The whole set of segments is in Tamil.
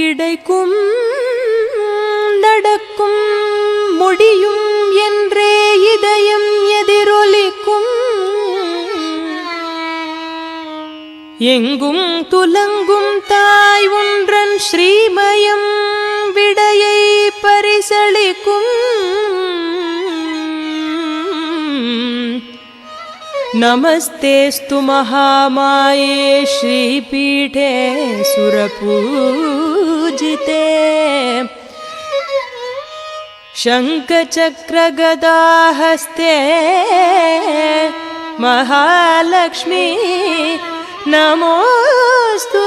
கிடைக்கும் நடக்கும் முடியும் என்றே இதயம் எதிரொலிக்கும். எங்கும் துலங்கும் தாய் ஒன்றன் ஸ்ரீமயம் விடையை பரிசளிக்கும். नमस्तेऽस्तु महामाये श्रीपीठे सुरपूजिते। शङ्खचक्रगदाहस्ते महालक्ष्मी नमोऽस्तु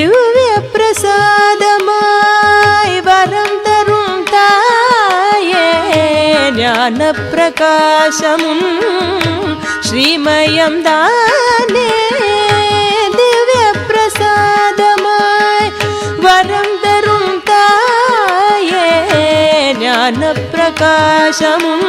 திவ்யப்பிரசாதமாய் வரம் தரும் தாயே ஞான பிரகாசமும் ஸ்ரீமயம் தானே திவ்யப்பிரசாதமாய் வரம் தரும் தாயே ஞான பிரகாசமும்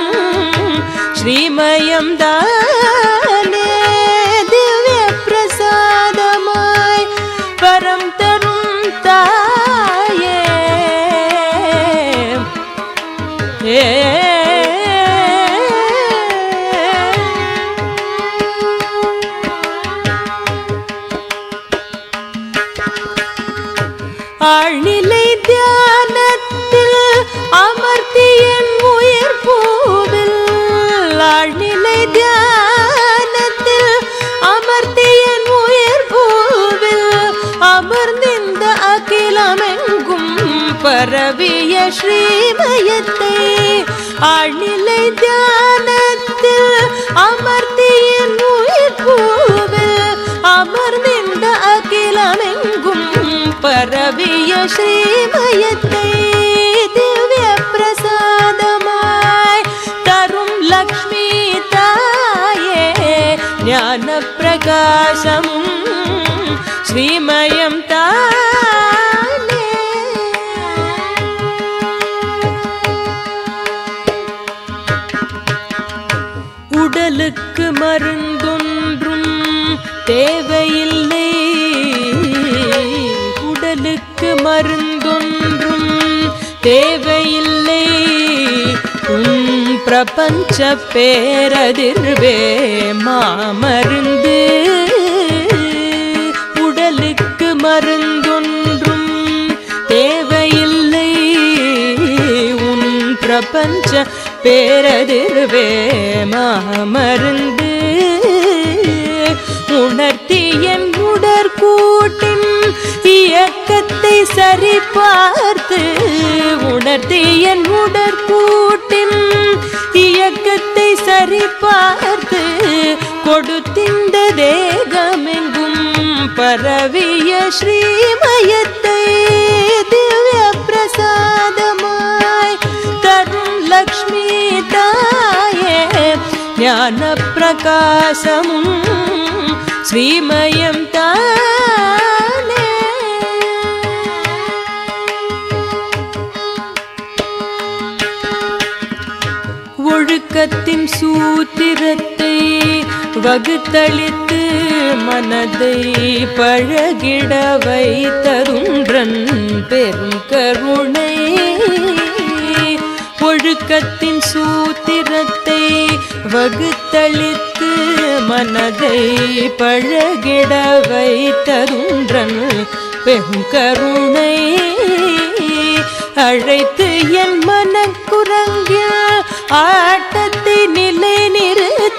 அமர்த்தியன் உயிர் பூவில் ஆழ்நிலை தியானத்தில் அமர்த்தியன் உயிர் பூவில் அமர்ந்திந்த அகிலமெங்கும் பரவிய ஸ்ரீமயத்தை ஆழ்நிலை தியானத்தில் அமர்த்தியன் உயிர் பூவில் அமர்ந்திந்த அகிலமெங்கும் பரவிய ஸ்ரீமயத்தை பிரகாசம் ஸ்ரீமயம் தானே. உடலுக்கு மருந்தொன்றும் தேவையில்லை. உடலுக்கு மருந்தொன்றும் தேவையில்லை. பிரபஞ்ச பேரதிர்வே மாமருந்து உடலுக்கு மருந்தொன்றும் தேவையில்லை. உன் பிரபஞ்ச பேரதிர்வே மாமருந்து உணர்த்தி என் உடற்கூட்டின் இயக்கத்தை சரிபார்த்து உணர்த்தி என் இந்த தேகமெங்கும் பரவிய ஸ்ரீமயத்தை திவ்ய பிரசாதமாய் தரும் லக்ஷ்மி தாயே ஞான பிரகாசமும் ஸ்ரீமயம் தானே. ஒழுக்கத்தின் சூத்திரத்தை வகுத்தளித்து மனதை பழகிட வைத்தருன்றன் பெரும் கருணை. ஒழுக்கத்தின் சூத்திரத்தை வகுத்தளித்து மனதை பழகிட வைத்தருன்றன் பெரும் கருணை. அழைத்து என் மனக்குரங்கில் ஆட்டத்தை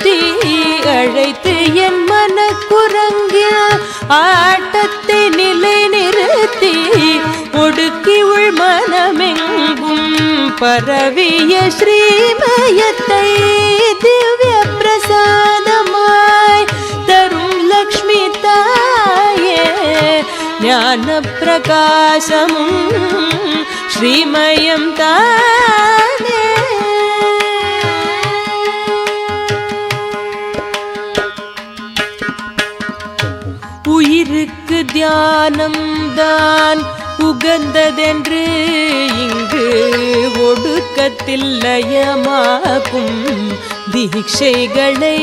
நிறுத்தி அழைத்து என் மன குரங்கில் ஆட்டத்தை நிலை நிறுத்தி ஒடுக்கி உள் மனமெங்கும் பரவிய ஸ்ரீமயத்தை திவ்ய பிரசாதமாய் தரும் லக்ஷ்மி தாயே. ஞான பிரகாசமும் ஸ்ரீமயம் தாய். தியானம் உகந்ததென்று இங்கு ஒடுக்கத்தில் லயமாகும் தீட்சைகளை.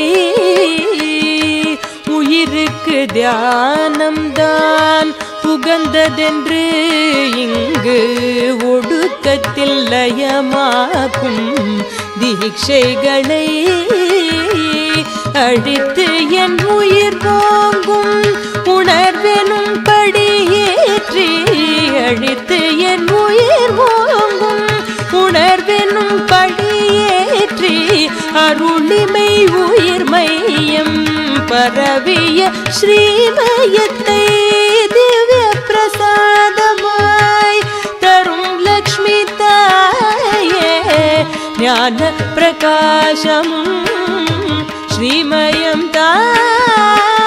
உயிருக்கு தியானம்தான் உகந்ததென்று இங்கு ஒடுக்கத்தில் லயமாகும் தீட்சைகளை. அழித்து என் உயிர் அருளிமை உயிர் மையம் பரவிய ஸ்ரீமயத்தை திவ்ய பிரசாதமாய் தரும் லக்ஷ்மி தாயே. ஞான பிரகாசம் ஸ்ரீமயம் தாய்